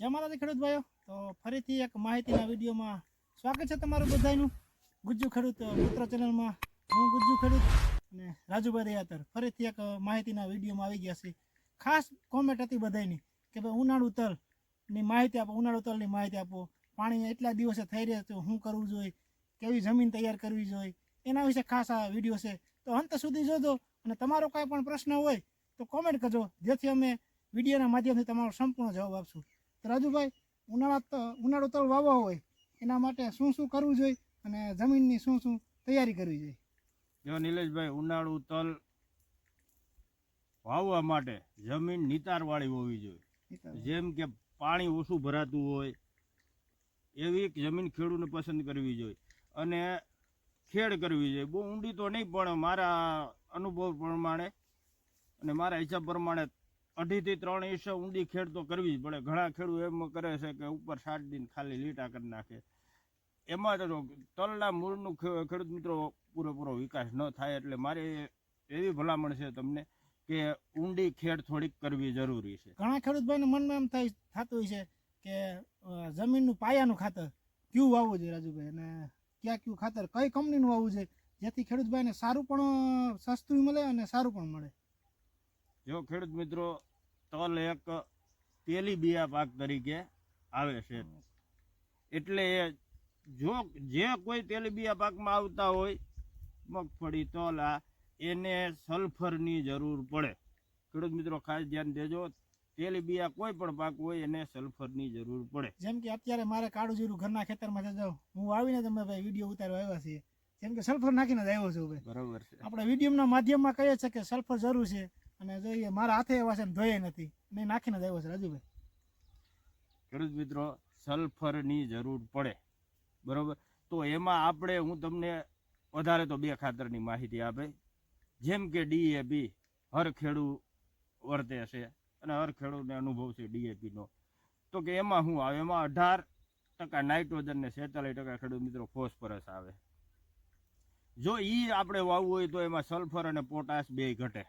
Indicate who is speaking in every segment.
Speaker 1: જય માતાજી ખેડૂત ભાઈઓ. તો ફરીથી એક માહિતીના વિડીયોમાં સ્વાગત છે તમારું બધાનું ગુજ્જુ ખેડૂત મિત્ર ચેનલમાં હું ગુજ્જુ ખેડૂત અને રાજુભાઈ દયાતર. ફરીથી એક માહિતીના વિડીયોમાં આવી ગયા છે ખાસ કોમેન્ટ હતી બધાની કે ભાઈ ઉનાળુ તલની માહિતી આપો, ઉનાળુ તલની માહિતી આપો. પાણી એટલા દિવસે થઈ રહ્યા છે, શું કરવું જોઈએ? કેવી જમીન તૈયાર કરવી જોઈએ? એના વિશે ખાસ આ વીડિયો છે. તો અંત સુધી જોજો અને તમારો કાંઈ પણ પ્રશ્ન હોય તો કોમેન્ટ કરજો. જેથી અમે વિડીયોના માધ્યમથી તમારો સંપૂર્ણ જવાબ આપશું. તો રાજુભાઈ ઉનાળા ત- ઉનાળુ તલ વાવવા હોય. એના માટે શું શું કરવું જોઈએ અને જમીનની શું શું તૈયારી કરવી જોઈએ?
Speaker 2: જો નિલેશભાઈ ઉનાળુ તલ વાવવા માટે જમીન નિતારવાળી હોવી જોઈએ. જેમ કે પાણી ઓછું ભરાતું હોય એવી એક જમીન ખેડૂને પસંદ કરવી જોઈએ. અને ખેડ કરવી જોઈએ. બહુ ઊંડી તો નહીં પણ મારા અનુભવ પ્રમાણે અને મારા હિસાબ પ્રમાણે અઢીથી ત્રણ ઇંચ ઊંડી ખેડ તો કરવી જ પડે. ઘણા ખેડૂત એમ કરે છે કે ઉપર સાત દિન ખાલી લીટા કરી નાખે. એમાં તો તલના મૂળનું ખેડૂત મિત્રો પૂરેપૂરો વિકાસ ન થાય એટલે મારે એવી ભલામણ છે તમને કે ઊંડી ખેડ થોડીક કરવી જરૂરી છે.
Speaker 1: ઘણા ખેડૂત ભાઈને મનમાં એમ થાય, થતું હોય છે કે જમીનનું પાયાનું ખાતર કયું વાવવું જોઈએ રાજુભાઈ? અને ક્યાં કયું ખાતર, કઈ કંપનીનું વાવવું જોઈએ? જેથી ખેડૂતભાઈને સારું પણ સસ્તું મળે અને સારું પણ મળે.
Speaker 2: જો ખેડૂત મિત્રો તલ એક તેલી બિયા પાક તરીકે આવે છે. એટલે એ જો જે કોઈ તેલી બિયા પાકમાં આવતા હોય મગફળી તલ આ એને સલ્ફરની જરૂર પડે. ખેડૂત મિત્રો ખાસ ધ્યાન દેજો તેલી બિયા કોઈ પણ પાક હોય એને સલ્ફરની જરૂર પડે.
Speaker 1: જેમ કે અત્યારે મારે કાળું જીરું ઘરના ખેતરમાં જજો. હું આવીને તમે ભાઈ વીડિયો ઉતારવા આવ્યા છીએ જેમ કે સલ્ફર નાખીને જ આવ્યો છું ભાઈ.
Speaker 2: બરાબર છે.
Speaker 1: આપણે વિડીયોના માધ્યમમાં કહીએ છીએ કે સલ્ફર જરૂર છે. અને જોઈએ મારા હાથે એવા છે ધોયે નથી. મેં નાખીને જ આવ્યો છે રાજુભાઈ.
Speaker 2: ખેડૂત મિત્રો, સલ્ફરની જરૂર પડે. બરોબર? તો એમાં આપણે, હું તમને વધારે તો બે ખાતરની માહિતી આપે. જેમ કે ડીએપી હર ખેડૂ વર્તે છે અને હર ખેડૂતને અનુભવ છે ડીએપીનો તો કે એમાં શું આવે? એમાં અઢાર ટકા નાઇટ્રોજન ને સેતાલીસ ટકા ખેડૂત મિત્રો ફોસ્ફરસ આવે. જો એ આપણે વાવવું હોય તો એમાં સલ્ફર અને પોટાશ બે ઘટે.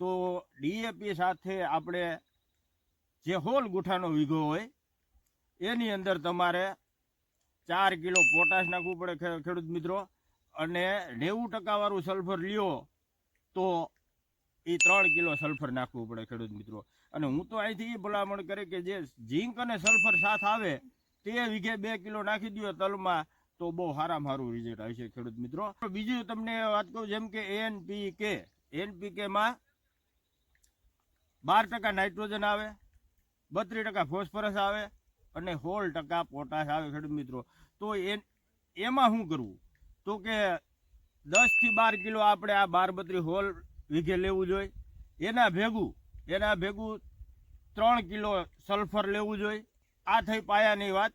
Speaker 2: તો ડીએપી સાથે આપણે જે હોલ ગુઠાનો વીઘો હોય, એની અંદર તમારે ચાર કિલો પોટાશ નાખવું પડે ખેડૂત મિત્રો. અને નેવું ટકાવાળું સલ્ફર લ્યો તો એ ત્રણ કિલો સલ્ફર નાખવું પડે ખેડૂત મિત્રો. અને હું તો અહીંથી એ ભલામણ કરે કે જે ઝીંક અને સલ્ફર સાથ આવે, તે વીઘે બે કિલો નાખી દો તલમાં, તો બહુ સારામાં સારું રિઝલ્ટ આવશે ખેડૂત મિત્રો. બીજું તમને વાત કહું જેમ કે એનપીકે એનપીકેમાં બાર ટકા નાઇટ્રોજન આવે, બત્રીસ ટકા ફોસ્ફરસ આવે અને સોળ ટકા પોટાશ આવે ખેડૂત મિત્રો. તો એ એમાં શું કરવું તો કે દસથી બાર કિલો આપણે આ બાર બત્રી હોલ વીઘે લેવું જોઈએ. એના ભેગું એના ભેગું ત્રણ કિલો સલ્ફર લેવું જોઈએ. આ થઈ પાયાની વાત.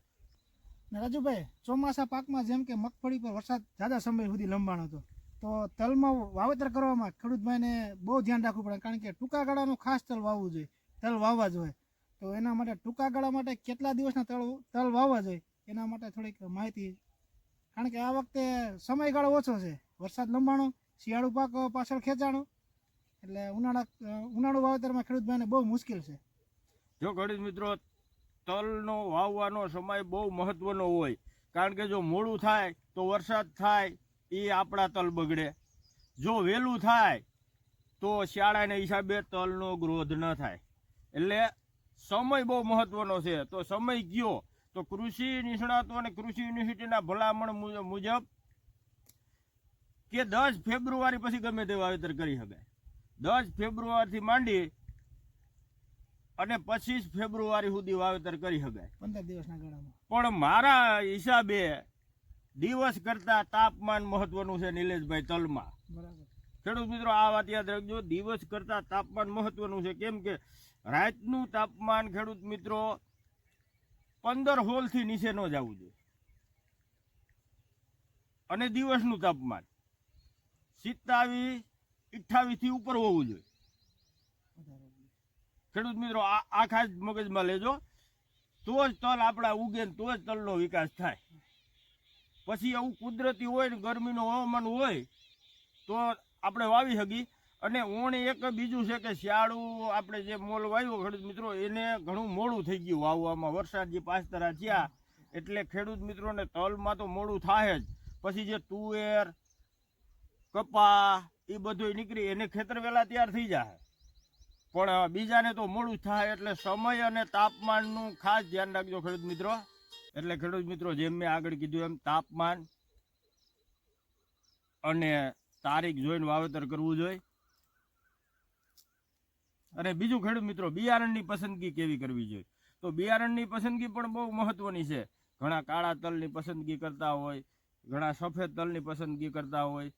Speaker 1: રાજુભાઈ, ચોમાસા પાકમાં જેમ કે મગફળી પર વરસાદ, જ્યાદા સમય સુધી લંબાણો હતો. તો તલમાં વાવેતર કરવામાં ખેડૂતભાઈને બહુ ધ્યાન રાખવું પડે, કારણ કે ટૂંકા ગાળાનું ખાસ તલ વાવવું જોઈએ, તલ વાવવા જોઈએ. તો એના માટે ટૂંકા ગાળા માટે કેટલા દિવસના તલ તલ વાવવા જોઈએ, એના માટે થોડીક માહિતી. કારણ કે આ વખતે સમયગાળો ઓછો છે, વરસાદ લંબાણો, શિયાળુ પાક પાછળ ખેંચાણો, એટલે ઉનાળા ઉનાળુ વાવેતરમાં ખેડૂતભાઈને બહુ મુશ્કેલ છે.
Speaker 2: જો ખેડૂત મિત્રો, તલનો વાવવાનો સમય બહુ મહત્વનો હોય, કારણ કે જો મોડું થાય તો વરસાદ થાય એ આપણા તલ બગડે. જો વહેલું થાય તો શિયાળાના હિસાબે તલનો ગ્રોથ ન થાય. એટલે સમય બહુ મહત્વનો છે. તો સમય ગયો તો કૃષિ નિષ્ણાતો અને કૃષિ યુનિવર્સિટીના ભલામણ મુજબ- કે દસ ફેબ્રુઆરી પછી ગમે તે વાવેતર કરી શકાય. દસ ફેબ્રુઆરીથી માંડી અને પચીસ ફેબ્રુઆરી સુધી વાવેતર કરી શકાય.
Speaker 1: પંદર દિવસના ગાળામાં.
Speaker 2: પણ મારા હિસાબે દિવસ કરતા તાપમાન મહત્વનું છે નિલેશભાઈ તલમાં. ખેડૂત મિત્રો આ વાત યાદ રાખજો દિવસ કરતા તાપમાન મહત્વનું છે. કેમ કે રાતનું તાપમાન ખેડૂત મિત્રો પંદર હોલથી નીચે ન જવું જોઈએ. અને દિવસનું તાપમાન સિત્તાવીસ અઠ્ઠાવીસથી ઉપર હોવું જોઈએ. ખેડૂત મિત્રો આ ખાસ મગજમાં લેજો. તો જ તલ આપણા ઉગે ને તો જ તલનો વિકાસ થાય. પછી એવું કુદરતી હોય ને ગરમીનું હવામાન હોય, તો આપણે વાવી શકીએ. અને ઓણ એક બીજું છે કે શિયાળું આપણે જે મોલ વાવ્યો, ખેડૂત મિત્રો, એને ઘણું મોડું થઈ ગયું વાવવામાં. વરસાદ જે પાંચ તરા થયા, એટલે ખેડૂત મિત્રોને તલમાં તો મોડું થાય જ. પછી જે તુવેર, કપા, એ બધું નીકળી, એને ખેતર વહેલા તૈયાર થઈ જાય. પણ બીજાને તો મોડું થાય, એટલે સમય અને તાપમાનનું ખાસ ધ્યાન રાખજો ખેડૂત મિત્રો. એટલે ખેડૂત મિત્રો, જેમ મેં આગળ કીધું એમ તાપમાન અને તારીખ જોઈને વાવેતર કરવું જોઈએ. અને બીજું ખેડૂત મિત્રો, બિયારણની પસંદગી કેવી કરવી જોઈએ? તો બિયારણની પસંદગી પણ બહુ મહત્વની છે. ઘણા કાળા તલની પસંદગી કરતા હોય, ઘણા સફેદ તલની પસંદગી કરતા હોય.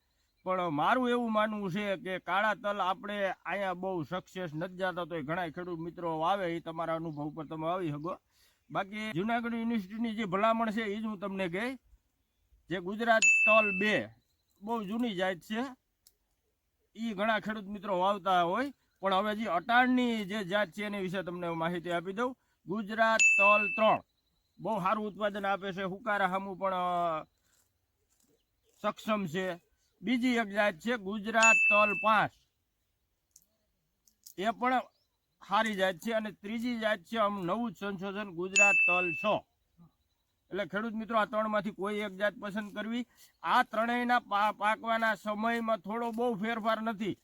Speaker 2: પણ મારું એવું માનવું છે કે કાળા તલ આપણે અહીંયા બહુ સક્સેસ નથી જતા, તો ઘણા ખેડૂત મિત્રો વાવે, એ તમારા અનુભવ પર તમે આવી શકો. બાકી જુનાગઢ યુનિવર્સિટીની જે ભલામણ છે એ જ હું તમને કહી જે ગુજરાત તલ બે બહુ જૂની જાત છે. એ ઘણા ખેડૂત મિત્રો વાવતા હોય, પણ હવે જે અટાણની જે જાત છે એની વિશે તમને માહિતી આપી દઉં. ગુજરાત તલ ત્રણ બહુ સારું ઉત્પાદન આપે છે, હુકારા હામું પણ સક્ષમ છે. બીજી એક જાત છે ગુજરાત તલ પાંચ. એ પણ સારી જાત છે અને ત્રીજી જાત છે આમ નવું સંશોધન ગુજરાત તલ છ એટલે ખેડૂત મિત્રો, આ ત્રણમાંથી કોઈ એક જાત પસંદ કરવી. આ ત્રણેયના પાકવાના સમયમાં થોડો બહુ ફેરફાર નથી.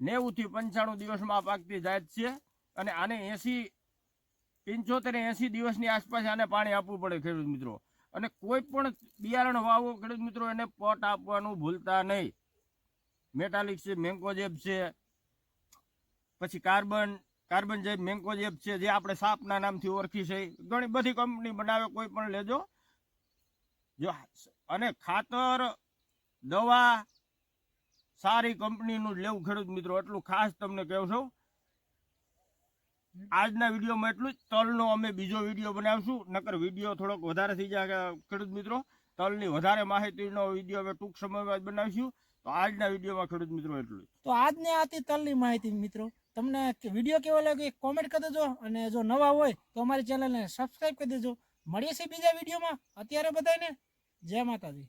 Speaker 2: નેવું થી પંચાણું દિવસમાં પાકતી જાત છે અને આને એંસી, પંચોતેર એંસી દિવસની આસપાસ આને પાણી આપવું પડે ખેડૂત મિત્રો. અને કોઈ પણ બિયારણ વાવો ખેડૂત મિત્રો, એને પટ આપવાનું ભૂલતા નહીં. મેટાલિક છે મેન્કોજેબ છે, પછી કાર્બન કાર્બન જે મેન્કોજેબ છે, જે આપણે સાપના નામથી ઓળખી છે, ઘણી બધી કંપની બનાવે, કોઈ પણ લેજો. જો, અને ખાતર, દવા, સારી કંપનીનું જ લેવું ખેડૂત મિત્રો, એટલું ખાસ તમને કહું છું. આજના વિડીયોમાં એટલું જ. તલનો અમે બીજો વીડિયો બનાવશું, નકર વીડિયો થોડોક વધારે થઈ જાય, ખેડૂત મિત્રો. તલની વધારે માહિતીનો વીડિયો હવે ટૂંક સમયમાં જ બનાવીશું. તો આજના વિડીયોમાં ખેડૂત મિત્રો એટલું
Speaker 1: તો આજને આથી તલની માહિતી મિત્રો. તમને વીડિયો કેવો લાગ્યો એ કોમેન્ટ કરી દેજો અને જો નવા હોય તો અમારી ચેનલને સબસ્ક્રાઈબ કરી દેજો. મળીએ છીએ બીજા વિડીયોમાં. અત્યારે બધાને જય માતાજી.